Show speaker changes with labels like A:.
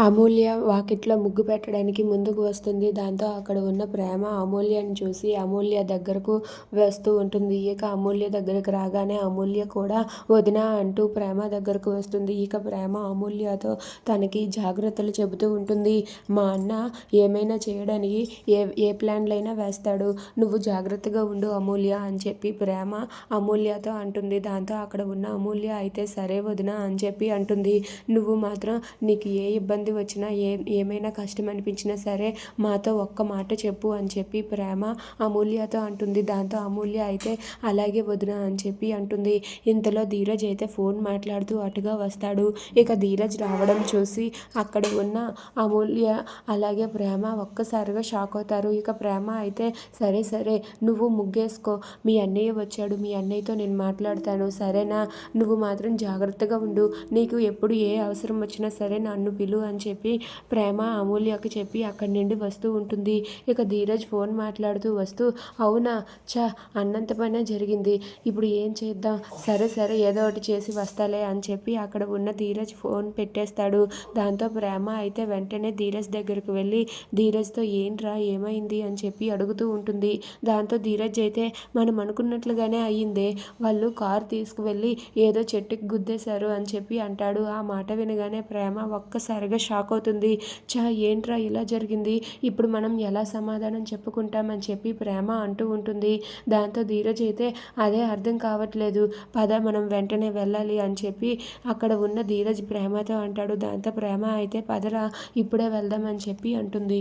A: అమూల్య వాకిట్లో ముగ్గు పెట్టడానికి ముందుకు వస్తుంది. దాంతో అక్కడ ఉన్న ప్రేమ అమూల్యని చూసి అమూల్య దగ్గరకు వస్తూ ఉంటుంది. ఇక అమూల్య దగ్గరకు రాగానే అమూల్య కూడా వదినా అంటూ ప్రేమ దగ్గరకు వస్తుంది. ఇక ప్రేమ అమూల్యతో తనకి జాగ్రత్తలు చెబుతూ ఉంటుంది. మా అన్న ఏమైనా చేయడానికి ఏ ఏ ప్లాన్లైనా వేస్తాడు. నువ్వు జాగ్రత్తగా ఉండు అమూల్య అని చెప్పి ప్రేమ అమూల్యతో అంటుంది. దాంతో అక్కడ ఉన్న అమూల్య అయితే సరే వదినా అని చెప్పి అంటుంది. నువ్వు మాత్రం నీకు ఏ ఇబ్బంది వచ్చినా ఏ ఏమైనా కష్టం అనిపించినా సరే మాతో ఒక్క మాట చెప్పు అని చెప్పి ప్రేమ అమూల్యతో అంటుంది. దాంతో అమూల్య అయితే అలాగే వదిన అని చెప్పి అంటుంది. ఇంతలో ధీరజ్ అయితే ఫోన్ మాట్లాడుతూ అటుగా వస్తాడు. ఇక ధీరజ్ రావడం చూసి అక్కడ ఉన్న అమూల్య అలాగే ప్రేమ ఒక్కసారిగా షాక్ అవుతారు. ఇక ప్రేమ అయితే సరే సరే నువ్వు ముగ్గేసుకో మీ అన్నయ్య వచ్చాడు మీ అన్నయ్యతో నేను మాట్లాడతాను సరేనా నువ్వు మాత్రం జాగ్రత్తగా ఉండు నీకు ఎప్పుడు ఏ అవసరం వచ్చినా సరే నన్ను పిలు అని అని చెప్పి ప్రేమ అమూల్యకి చెప్పి అక్కడి నుండి వస్తూ ఉంటుంది. ఇక ధీరజ్ ఫోన్ మాట్లాడుతూ వస్తూ అవునా? చా అన్నంత పైన జరిగింది. ఇప్పుడు ఏం చేద్దాం? సరే సరే ఏదో ఒకటి చేసి వస్తాలే అని చెప్పి అక్కడ ఉన్న ధీరజ్ ఫోన్ పెట్టేస్తాడు. దాంతో ప్రేమ అయితే వెంటనే ధీరజ్ దగ్గరికి వెళ్ళి ధీరజ్తో ఏంట్రా ఏమైంది అని చెప్పి అడుగుతూ ఉంటుంది. దాంతో ధీరజ్ అయితే మనం అనుకున్నట్లుగానే అయ్యిందే. వాళ్ళు కారు తీసుకువెళ్ళి ఏదో చెట్టుకి గుద్దేశారు అని చెప్పి అంటాడు. ఆ మాట వినగానే ప్రేమ ఒక్కసారిగా షాక్ అవుతుంది. చా ఏంట్రా ఇలా జరిగింది? ఇప్పుడు మనం ఎలా సమాధానం చెప్పుకుంటామని చెప్పి ప్రేమ అంటూ ఉంటుంది. దాంతో ధీరజ్ అయితే అదే అర్థం కావట్లేదు. పద మనం వెంటనే వెళ్ళాలి అని చెప్పి అక్కడ ఉన్న ధీరజ్ ప్రేమతో అంటాడు. దాంతో ప్రేమ అయితే పదరా ఇప్పుడే వెళ్దామని చెప్పి అంటుంది.